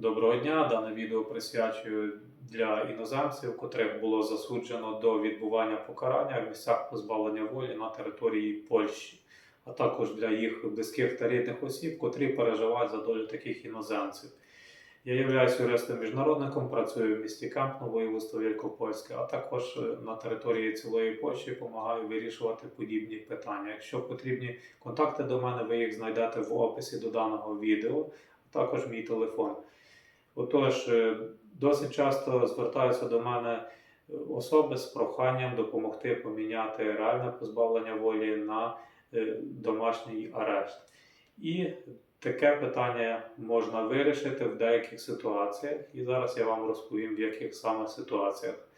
Доброго дня! Дане відео присвячую для іноземців, котрих було засуджено до відбування покарання в місцях позбавлення волі на території Польщі, а також для їх близьких та рідних осіб, котрі переживають за долю таких іноземців. Я являюсь юристом-міжнародником, працюю в місті Кемп воєводство Великопольське, а також на території цілої Польщі допомагаю вирішувати подібні питання. Якщо потрібні контакти до мене, ви їх знайдете в описі до даного відео, а також мій телефон. Отож, е, досить часто звертаються до мене е, особи з проханням допомогти поміняти реальне позбавлення волі на е, домашній арешт. І таке питання можна вирішити в деяких ситуаціях, і зараз я вам розповім, в яких саме ситуаціях.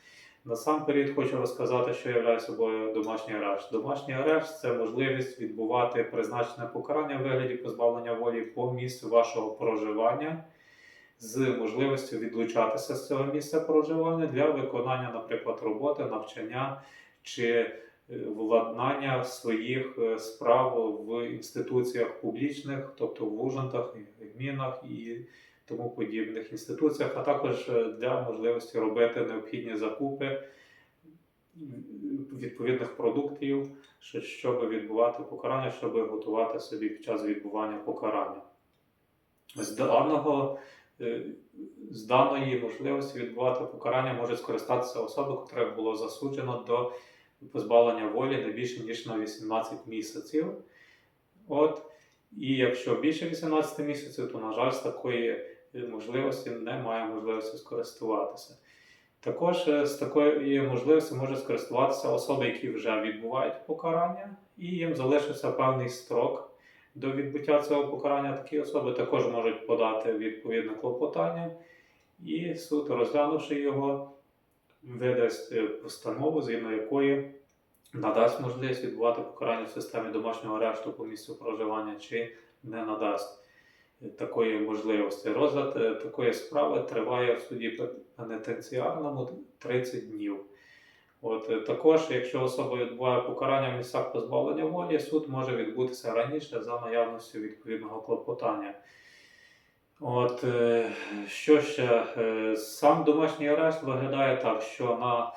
Насамперед хочу розказати, що являє собою домашній арешт. Домашній арешт це можливість відбувати призначене покарання в вигляді позбавлення волі по місцю вашого проживання з можливістю відлучатися з цього місця проживання для виконання, наприклад, роботи, навчання чи е, владнання своїх е, справ в інституціях публічних, тобто в ужинтах, гмінах і тому подібних інституціях, а також е, для можливості робити необхідні закупи відповідних продуктів, щоб відбувати покарання, щоб готувати собі під час відбування покарання. З даного з даної можливості відбувати покарання може скористатися особа, котра було засуджено до позбавлення волі не більше ніж на 18 місяців. От. І якщо більше 18 місяців, то, на жаль, з такої можливості немає можливості скористуватися. Також е, з такої можливості може скористуватися особи, які вже відбувають покарання, і їм залишився певний строк до відбуття цього покарання. Такі особи також можуть подати відповідне клопотання, і суд, розглянувши його, видасть е, постанову, згідно якої надасть можливість відбувати покарання в системі домашнього арешту по місцю проживання, чи не надасть е, такої можливості. Розгляд е, такої справи триває в суді пенітенціарному 30 днів. От е, також, якщо особа відбуває покарання в місцях позбавлення волі, суд може відбутися раніше за наявністю відповідного клопотання. От е, що ще? Е, Сам домашній арешт виглядає так, що на,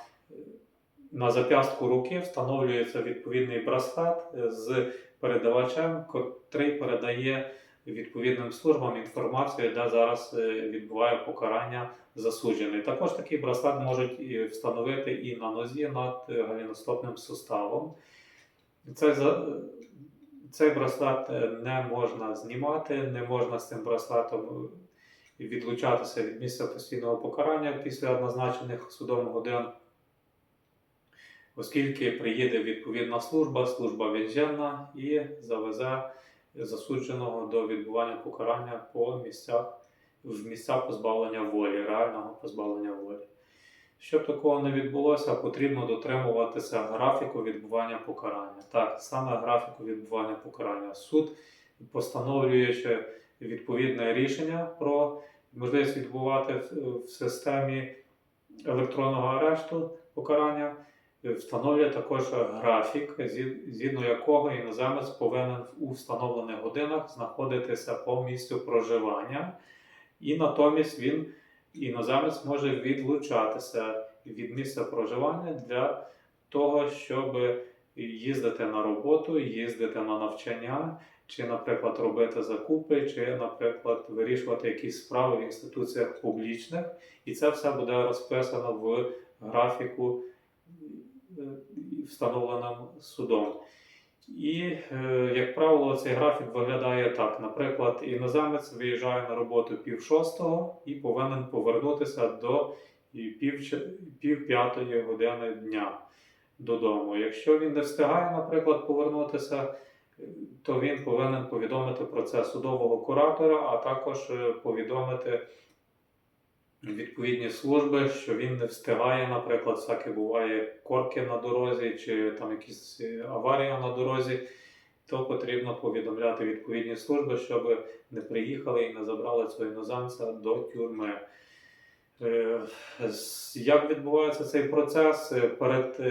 на зап'ястку руки встановлюється відповідний браслет з передавачем, котрий передає відповідним службам інформацію, де зараз е, відбуває покарання засуджений. Також такий браслет можуть встановити і на нозі над е, галіностопним суставом. Цей, цей браслет е, не можна знімати, не можна з цим браслетом відлучатися від місця постійного покарання після назначених судом годин, оскільки приїде відповідна служба, служба вінженна і завезе засудженого до відбування покарання по місцях в місця позбавлення волі, реального позбавлення волі. Щоб такого не відбулося, потрібно дотримуватися графіку відбування покарання. Так, саме графіку відбування покарання. Суд, постановлюючи відповідне рішення про можливість відбувати в, системі електронного арешту покарання, встановлює також графік, згідно якого іноземець повинен у встановлених годинах знаходитися по місцю проживання, і натомість він іноземець може відлучатися від місця проживання для того, щоб їздити на роботу, їздити на навчання, чи, наприклад, робити закупи, чи, наприклад, вирішувати якісь справи в інституціях публічних. І це все буде розписано в графіку, е, встановленим судом. І, е, як правило, цей графік виглядає так. Наприклад, іноземець виїжджає на роботу пів шостого і повинен повернутися до пів, пів п'ятої години дня додому. Якщо він не встигає, наприклад, повернутися, е, то він повинен повідомити про це судового куратора, а також е, повідомити відповідні служби, що він не встигає, наприклад, всяке буває корки на дорозі чи там якісь е, аварія на дорозі, то потрібно повідомляти відповідні служби, щоб не приїхали і не забрали цього іноземця до тюрми. Е, Як відбувається цей процес? Е, Перед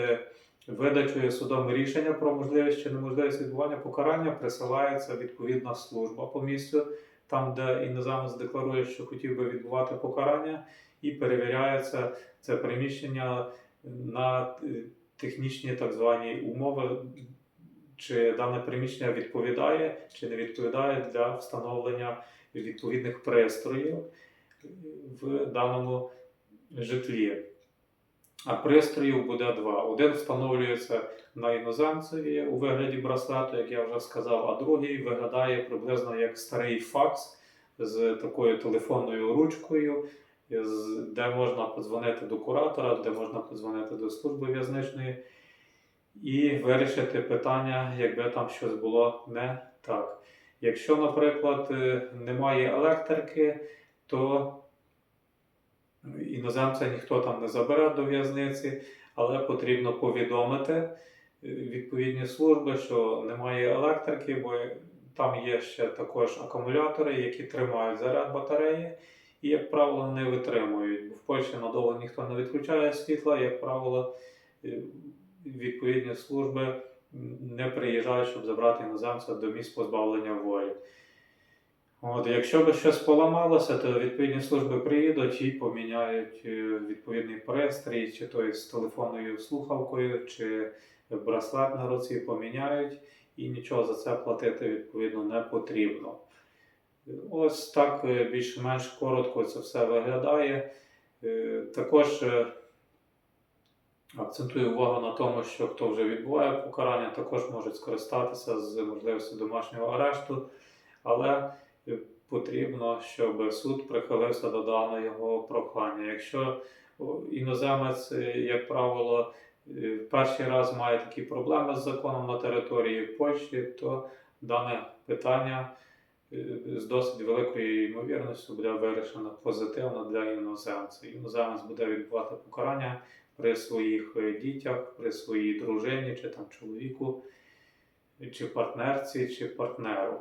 видачею судом рішення про можливість чи неможливість відбування покарання присилається відповідна служба по місцю там, де іноземець декларує, що хотів би відбувати покарання, і перевіряється це приміщення на е, технічні так звані умови, чи дане приміщення відповідає чи не відповідає для встановлення відповідних пристроїв в даному житлі. А пристроїв буде два. Один встановлюється на іноземцеві у вигляді браслету, як я вже сказав, а другий виглядає приблизно як старий факс з такою телефонною ручкою, де можна подзвонити до куратора, де можна подзвонити до служби в'язничної і вирішити питання, якби там щось було не так. Якщо, наприклад, е, немає електрики, то іноземця ніхто там не забере до в'язниці, але потрібно повідомити е, відповідні служби, що немає електрики, бо там є ще також акумулятори, які тримають заряд батареї. І, як правило, не витримують. Бо в Польщі надовго ніхто не відключає світла, як правило, е, відповідні служби не приїжджають, щоб забрати іноземця до місць позбавлення волі. От, якщо би щось поламалося, то відповідні служби приїдуть і поміняють е, відповідний пристрій, чи то з телефонною слухавкою, чи браслет на руці поміняють, і нічого за це платити відповідно не потрібно. Ось так е, більш-менш коротко це все виглядає. Е, Також акцентую увагу на тому, що хто вже відбуває покарання, також можуть скористатися з можливістю домашнього арешту, але потрібно, щоб суд прихилився до даного прохання. Якщо іноземець, е, як правило, е, перший раз має такі проблеми з законом на території Польщі, то дане питання е, з досить великою ймовірністю буде вирішено позитивно для іноземця. Іноземець буде відбувати покарання при своїх дітях, при своїй дружині, чи там чоловіку, чи партнерці, чи партнеру.